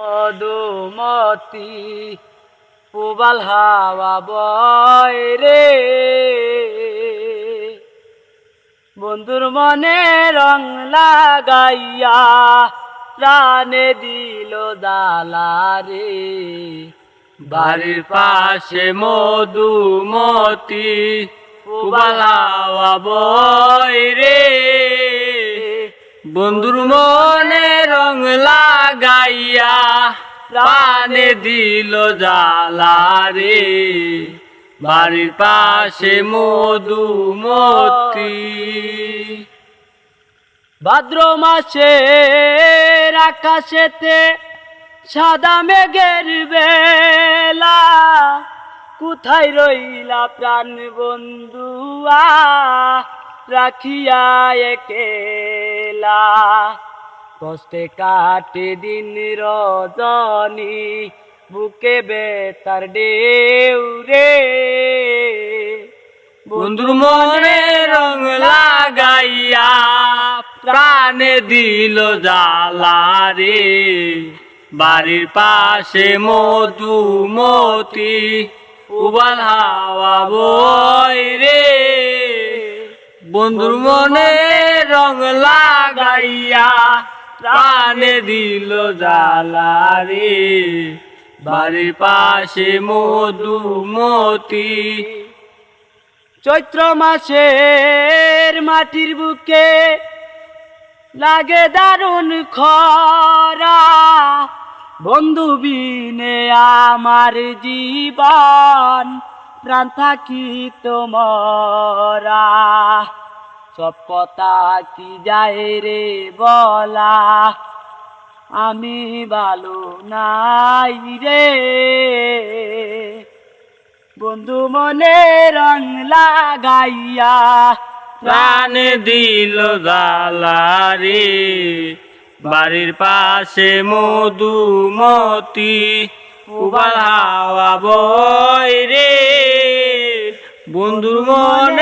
মধুমতি, পুবাল হাওয়া বয় রে। বন্ধুর মনে রং লাগাইয়া প্রাণে দিল দালা রে। বাড়ির পাশে মধুমতি উবালাওয়া বই রে। বন্ধুর মনে রং লাগাইয়া প্রাণে দিল জালা রে। বাড়ির পাশে মধুমতি ভাদ্র মাসের আকাশেতে সাদা মেঘের বেলা কোথায় রইলা প্রাণ বন্ধুয়া? রাখিয়া একেলা কষ্টে কাটে দিন রজনী, বুকে বেতার ডেউ রে। বন্ধুর মনে রং লাগাইয়া প্রাণে দিল জালা রে। বাড়ির পাশে মধুমতি, উবাল হাওয়া বই রে। বন্ধুর মনে রং লাগাইয়া প্রাণে দিল জালা রে বাড়ির পাশে মধুমতি। চৈত্র মাসের মাটির বুকে লাগে দারুণ খরা। বন্ধু বিনে আমার জীবন, প্রাণ থাকি তোমরা সব কথা কি যায় রে বলা? আমি ভালো নাই রে। বন্ধু মনে রং লাগাইয়া প্রাণ দিল জালারে বাড়ির পাশে মধুমতি, উবাল হাওয়া বই রে। বন্ধুর মনে